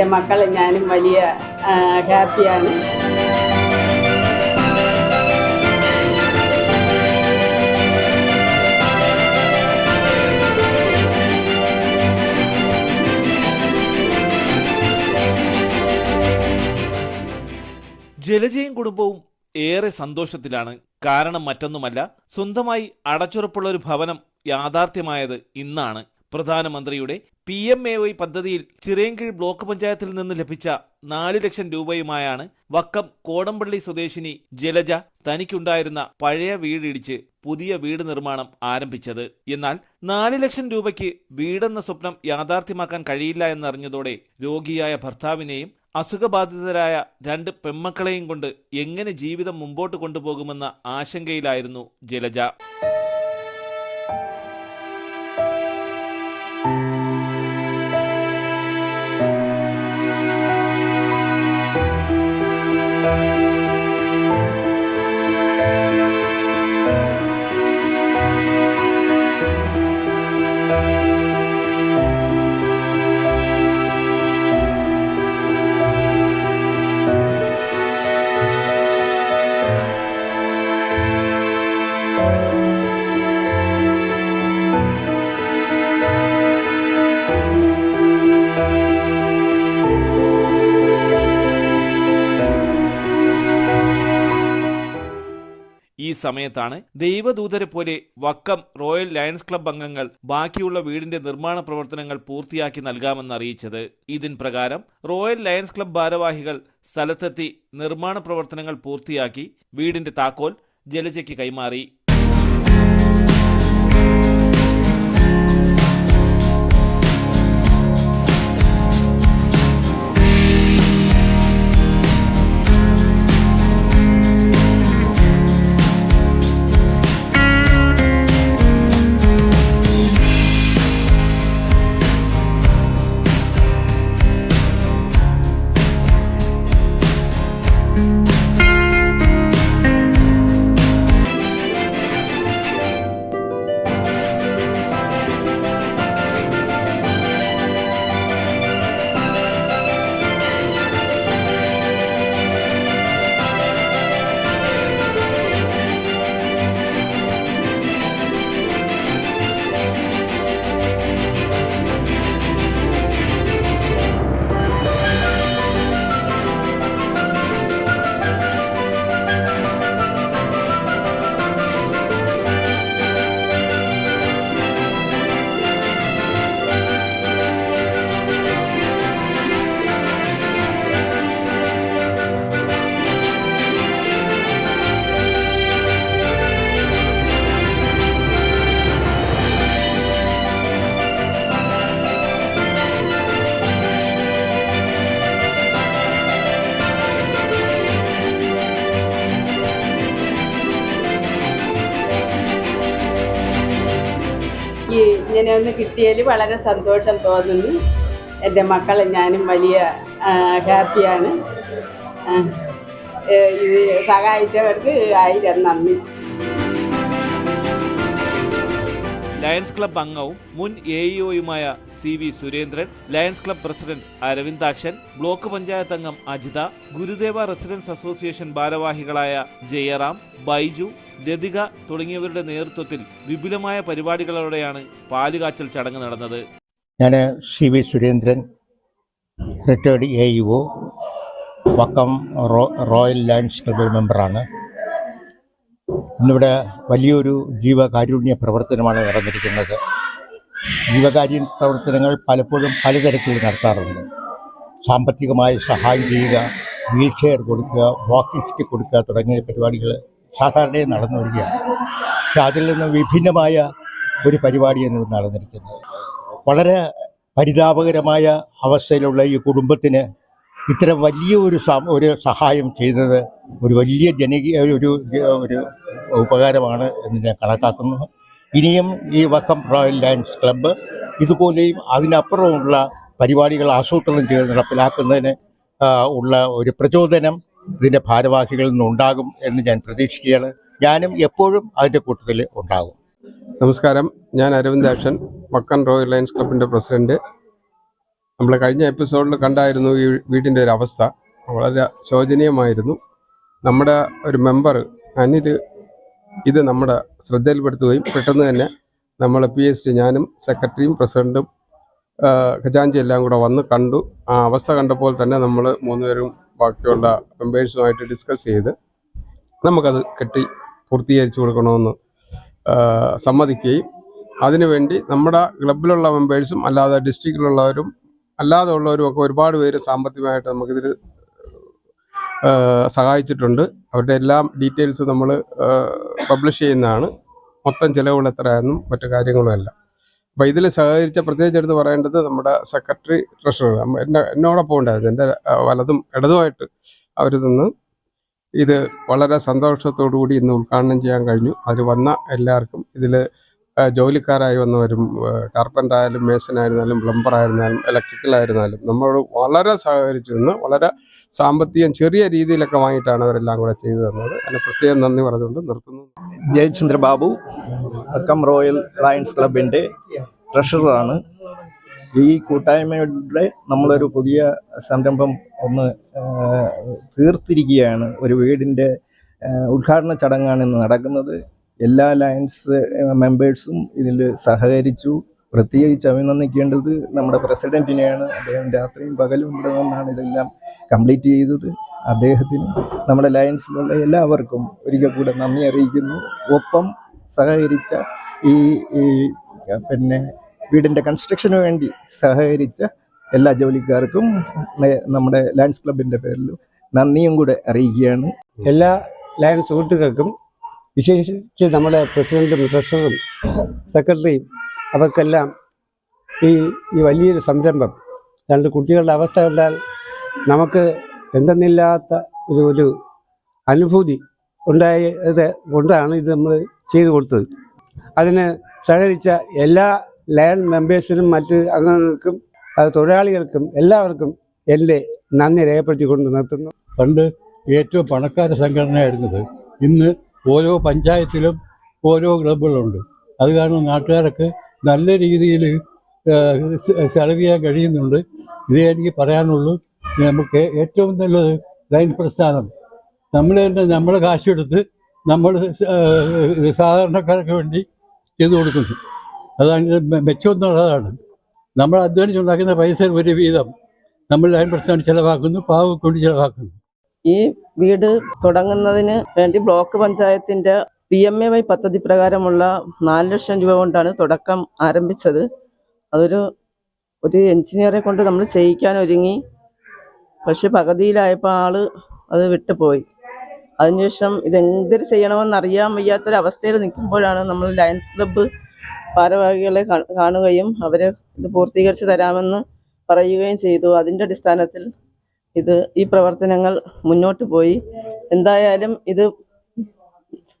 എന്റെ മക്കൾ ഞാനും വലിയ ഹാപ്പിയാണ്. ജലജയും കുടുംബവും ഏറെ സന്തോഷത്തിലാണ്. കാരണം മറ്റൊന്നുമല്ല സ്വന്തമായി അടച്ചുറപ്പുള്ള ഒരു ഭവനം യാഥാർത്ഥ്യമായത് ഇന്നാണ്. പ്രധാനമന്ത്രിയുടെ പി എം എ വൈ പദ്ധതിയിൽ ചിറയൻകീഴ് ബ്ലോക്ക് പഞ്ചായത്തിൽ നിന്ന് ലഭിച്ച നാല് ലക്ഷം രൂപയുമായാണ് വക്കം കോടമ്പള്ളി സ്വദേശിനി ജലജ തനിക്കുണ്ടായിരുന്ന പഴയ വീടിടിച്ച് പുതിയ വീട് നിർമ്മാണം ആരംഭിച്ചത്. എന്നാൽ നാല് ലക്ഷം രൂപയ്ക്ക് വീടെന്ന സ്വപ്നം യാഥാർത്ഥ്യമാക്കാൻ കഴിയില്ല എന്നറിഞ്ഞതോടെ രോഗിയായ ഭർത്താവിനെയും അസുഖബാധിതരായ രണ്ട് പെമ്മക്കളെയും കൊണ്ട് എങ്ങനെ ജീവിതം മുമ്പോട്ട് കൊണ്ടുപോകുമെന്ന ആശങ്കയിലായിരുന്നു ജലജ. സമയത്താണ് ദൈവദൂതരെ പോലെ വക്കം റോയൽ ലയൺസ് ക്ലബ് അംഗങ്ങൾ ബാക്കിയുള്ള വീടിന്റെ നിർമ്മാണ പ്രവർത്തനങ്ങൾ പൂർത്തിയാക്കി നൽകാമെന്ന് അറിയിച്ചത്. ഇതിൻ പ്രകാരം റോയൽ ലയൺസ് ക്ലബ് ഭാരവാഹികൾ സ്ഥലത്തെത്തി നിർമ്മാണ പ്രവർത്തനങ്ങൾ പൂർത്തിയാക്കി വീടിന്റെ താക്കോൽ ജലജയ്ക്ക് കൈമാറി. ഇങ്ങനെ ഒന്ന് കിട്ടിയതിൽ വളരെ സന്തോഷം തോന്നുന്നു. എന്റെ മക്കളെ ഞാനും വലിയ ഹാപ്പിയാണ്. ഇത് സഹായിച്ചവർക്ക് ആയിരം നന്ദി. ലയൺസ് ക്ലബ് അംഗവും മുൻ A ഇഒയുമായ C V Surendran lions club president Aravindakshan block panchayat അംഗം അജിത ഗുരുദേവ റെസിഡൻസ് അസോസിയേഷൻ ഭാരവാഹികളായ ജയറാം ബൈജു ലതിക തുടങ്ങിയവരുടെ നേതൃത്വത്തിൽ വിപുലമായ പരിപാടികളോടെയാണ് പാലുകാച്ചൽ ചടങ്ങ് നടന്നത്. ഞാൻ C V Surendran retired A U O Vakkam royal lions club മെമ്പറാണ്. ഇന്നിവിടെ വലിയൊരു ജീവകാരുണ്യ പ്രവർത്തനമാണ് നടന്നിരിക്കുന്നത്. ജീവകാരുണ്യ പ്രവർത്തനങ്ങൾ പലപ്പോഴും പലതരത്തിൽ നടത്താറുണ്ട്. സാമ്പത്തികമായി സഹായം ചെയ്യുക വീൽ ചെയർ കൊടുക്കുക വാക്കിംഗ് സ്റ്റിക്ക് കൊടുക്കുക തുടങ്ങിയ പരിപാടികൾ സാധാരണയായി നടന്നു വരികയാണ്. പക്ഷെ അതിൽ നിന്ന് വിഭിന്നമായ ഒരു പരിപാടിയാണ് ഇവിടെ നടന്നിരിക്കുന്നത്. വളരെ പരിതാപകരമായ അവസ്ഥയിലുള്ള ഈ കുടുംബത്തിന് ഇത്ര വലിയ ഒരു ഒരു സഹായം ചെയ്തത് ഒരു വലിയ ജനകീയ ഒരു ഒരു ഉപകാരമാണ് എന്ന് ഞാൻ കണക്കാക്കുന്നു. ഇനിയും ഈ വക്കം റോയൽ ലയൻസ് ക്ലബ്ബ് ഇതുപോലെയും അതിനപ്പുറമുള്ള പരിപാടികൾ ആസൂത്രണം ചെയ്ത് നടപ്പിലാക്കുന്നതിന് ഉള്ള ഒരു പ്രചോദനം ഇതിന്റെ ഭാരവാഹികളിൽ നിന്നുണ്ടാകും എന്ന് ഞാൻ പ്രതീക്ഷിക്കുകയാണ്. ഞാനും എപ്പോഴും അതിന്റെ കൂട്ടത്തിൽ ഉണ്ടാകും. നമസ്കാരം. ഞാൻ അരവിന്ദ് അരവിന്ദാക്ഷൻ വക്കൻ റോയൽ ലയൻസ് ക്ലബിന്റെ പ്രസിഡന്റ്. നമ്മൾ കഴിഞ്ഞ എപ്പിസോഡിൽ കണ്ടായിരുന്നു ഈ വീടിന്റെ ഒരു അവസ്ഥ. വളരെ ശോചനീയമായിരുന്നു. നമ്മുടെ ഒരു മെമ്പർ അനിൽ ഇത് നമ്മുടെ ശ്രദ്ധയിൽപ്പെടുത്തുകയും പെട്ടെന്ന് തന്നെ നമ്മൾ പി എസ് ടി ഞാനും സെക്രട്ടറിയും പ്രസിഡന്റും ഖജാഞ്ചി ഖജാൻജി എല്ലാം കൂടെ വന്ന് കണ്ടു. ആ അവസ്ഥ കണ്ടപ്പോൾ തന്നെ നമ്മൾ മൂന്നുപേരും ബാക്കിയുള്ള മെമ്പേഴ്സുമായിട്ട് ഡിസ്കസ് ചെയ്ത് നമുക്കത് കെട്ടി പൂർത്തീകരിച്ചു കൊടുക്കണമെന്ന് സമ്മതിക്കുകയും. അതിനുവേണ്ടി നമ്മുടെ ക്ലബിലുള്ള മെമ്പേഴ്സും അല്ലാതെ ഡിസ്ട്രിക്റ്റിലുള്ളവരും അല്ലാതെ ഉള്ളവരും ഒക്കെ ഒരുപാട് പേര് സാമ്പത്തികമായിട്ട് നമുക്കിതിൽ സഹായിച്ചിട്ടുണ്ട്. അവരുടെ എല്ലാം ഡീറ്റെയിൽസ് നമ്മൾ പബ്ലിഷ് ചെയ്യുന്നതാണ്. മൊത്തം ചിലവുകൾ എത്രയാണെന്നും മറ്റു കാര്യങ്ങളും എല്ലാം. അപ്പോൾ ഇതിൽ സഹകരിച്ച പ്രത്യേകിച്ച് എടുത്ത് പറയേണ്ടത് നമ്മുടെ സെക്രട്ടറി ട്രഷറർ. എന്നെ എന്നോടൊപ്പം ഉണ്ടായിരുന്നു. എന്റെ വലതും ഇടതുമായിട്ട് അവർ നിന്ന് ഇത് വളരെ സന്തോഷത്തോടു കൂടി ഇന്ന് ഉദ്ഘാടനം ചെയ്യാൻ കഴിഞ്ഞു. അതിൽ വന്ന എല്ലാവർക്കും ഇതിൽ ജോലിക്കാരായി വന്നവരും കാർപ്പന്റായാലും ആയിരുന്നാലും ഇലക്ട്രിക്കൽ ആയിരുന്നാലും നമ്മളോട് വളരെ സഹകരിച്ചു നിന്ന് വളരെ സാമ്പത്തികം ചെറിയ രീതിയിലൊക്കെ വാങ്ങിയിട്ടാണ് അവരെല്ലാം കൂടെ ചെയ്തു തന്നത്. അതിന് പ്രത്യേകം നന്ദി പറഞ്ഞുകൊണ്ട് നിർത്തുന്നു. ജയചന്ദ്ര ബാബു അക്കം റോയൽ ലയൺസ് ക്ലബിന്റെ ട്രഷററാണ്. ഈ കൂട്ടായ്മയുടെ നമ്മളൊരു പുതിയ സംരംഭം ഒന്ന് തീർത്തിരിക്കുകയാണ്. ഒരു വീടിന്റെ ഉദ്ഘാടന ചടങ്ങാണ് ഇന്ന് നടക്കുന്നത്. എല്ലാ ലയൺസ് മെമ്പേഴ്സും ഇതിൽ സഹകരിച്ചു. പ്രത്യേകിച്ച് അഭിനന്ദിക്കേണ്ടത് നമ്മുടെ പ്രസിഡന്റിനെയാണ്. അദ്ദേഹം രാത്രിയും പകലും ഇവിടെ നിന്നാണ് ഇതെല്ലാം കംപ്ലീറ്റ് ചെയ്തത്. അദ്ദേഹത്തിന് നമ്മുടെ ലയൻസിലുള്ള എല്ലാവർക്കും ഒരിക്കൽ കൂടെ നന്ദി അറിയിക്കുന്നു. ഒപ്പം സഹകരിച്ച ഈ പിന്നെ വീടിന്റെ കൺസ്ട്രക്ഷന് വേണ്ടി സഹകരിച്ച എല്ലാ ജോലിക്കാർക്കും നമ്മുടെ ലയൻസ് ക്ലബിന്റെ പേരിലും നന്ദിയും കൂടെ അറിയിക്കുകയാണ്. എല്ലാ ലയൻസ് സുഹൃത്തുക്കൾക്കും വിശേഷിച്ച് നമ്മുടെ പ്രസിഡന്റും ട്രഷററും സെക്രട്ടറിയും അവർക്കെല്ലാം ഈ ഈ വലിയൊരു സംരംഭം രണ്ട് കുട്ടികളുടെ അവസ്ഥ കണ്ടാൽ നമുക്ക് എന്തെന്നില്ലാത്ത ഒരു ഒരു അനുഭൂതി ഉണ്ടായത് കൊണ്ടാണ് ഇത് നമ്മൾ ചെയ്തു കൊടുത്തത്. അതിന് സഹകരിച്ച എല്ലാ ലയൺ മെമ്പേഴ്സിനും മറ്റ് അംഗങ്ങൾക്കും അത് തൊഴിലാളികൾക്കും എല്ലാവർക്കും എന്റെ നന്ദി രേഖപ്പെടുത്തിക്കൊണ്ട് നിർത്തുന്നു. പണ്ട് ഏറ്റവും പണക്കാര സംഘടനയായിരുന്നത് ഇന്ന് ഓരോ പഞ്ചായത്തിലും ഓരോ ക്ലബുകളുണ്ട് അത് കാരണം നാട്ടുകാരൊക്കെ നല്ല രീതിയിൽ സെലവ് ചെയ്യാൻ കഴിയുന്നുണ്ട്. ഇതേ എനിക്ക് പറയാനുള്ളൂ നമുക്ക് ഏറ്റവും നല്ലത് ലൈൻ പ്രസ്ഥാനം. നമ്മൾ തന്നെ നമ്മൾ കാശെടുത്ത് നമ്മൾ സാധാരണക്കാർക്ക് വേണ്ടി ചെയ്തു കൊടുക്കുന്നു. അതാണ് മെച്ചം എന്നുള്ളതാണ്. നമ്മൾ അധ്വാനിച്ചുണ്ടാക്കുന്ന പൈസ ഒരു വീതം നമ്മൾ ലൈൻ പ്രസ്ഥാനം ചിലവാക്കുന്നു പാവം കൊണ്ട് ചിലവാക്കുന്നു. ഈ വീട് തുടങ്ങുന്നതിന് വേണ്ടി ബ്ലോക്ക് പഞ്ചായത്തിന്റെ പി എം എ വൈ പദ്ധതി പ്രകാരമുള്ള നാല് ലക്ഷം രൂപ കൊണ്ടാണ് തുടക്കം ആരംഭിച്ചത്. അതൊരു ഒരു എഞ്ചിനീയറെ കൊണ്ട് നമ്മൾ ചെയ്യിക്കാൻ ഒരുങ്ങി. പക്ഷെ പകുതിയിലായപ്പോൾ ആൾ അത് വിട്ടുപോയി. അതിനുശേഷം ഇതെന്തൊരു ചെയ്യണമെന്ന് അറിയാൻ വയ്യാത്തൊരവസ്ഥയിൽ നിൽക്കുമ്പോഴാണ് നമ്മൾ ലയൺസ് ക്ലബ്ബ് ഭാരവാഹികളെ കാണുകയും അവരെ ഇത് പൂർത്തീകരിച്ച് തരാമെന്ന് പറയുകയും ചെയ്തു. അതിന്റെ അടിസ്ഥാനത്തിൽ ഇത് ഈ പ്രവർത്തനങ്ങൾ മുന്നോട്ട് പോയി. എന്തായാലും ഇത്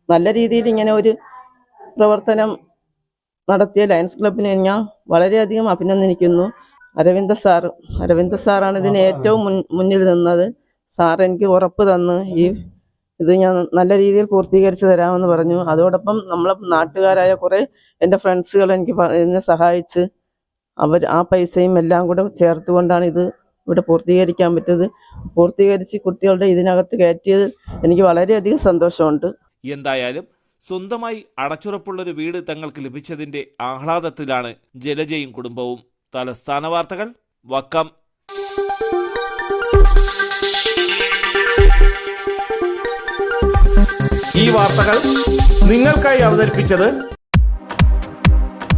നല്ല രീതിയിൽ ഇങ്ങനെ ഒരു പ്രവർത്തനം നടത്തിയ ലയൺസ് ക്ലബിനെ ഞാൻ വളരെയധികം അഭിനന്ദിക്കുന്നു. അരവിന്ദ സാർ അരവിന്ദ സാറാണ് ഇതിന് ഏറ്റവും മുൻ മുന്നിൽ നിന്നത്. സാർ എനിക്ക് ഉറപ്പ് തന്ന് ഈ ഇത് ഞാൻ നല്ല രീതിയിൽ പൂർത്തീകരിച്ച് തരാമെന്ന് പറഞ്ഞു. അതോടൊപ്പം നമ്മളെ നാട്ടുകാരായ കുറേ എന്റെ ഫ്രണ്ട്സുകൾ എനിക്ക് എന്നെ സഹായിച്ച് അവർ ആ പൈസയും എല്ലാം കൂടെ ചേർത്തുകൊണ്ടാണ് ഇത് ഇവിടെ പൂർത്തീകരിക്കാൻ പറ്റിയത്. പൂർത്തീകരിച്ച് കുട്ടികളുടെ ഇതിനകത്ത് കയറ്റിയത് എനിക്ക് വളരെയധികം സന്തോഷമുണ്ട്. എന്തായാലും സ്വന്തമായി അടച്ചുറപ്പുള്ളൊരു വീട് തങ്ങൾക്ക് ലഭിച്ചതിന്റെ ആഹ്ലാദത്തിലാണ് ജലജയും കുടുംബവും. തലസ്ഥാന വാർത്തകൾ വക്കം. ഈ വാർത്തകൾ നിങ്ങൾക്കായി അവതരിപ്പിച്ചത്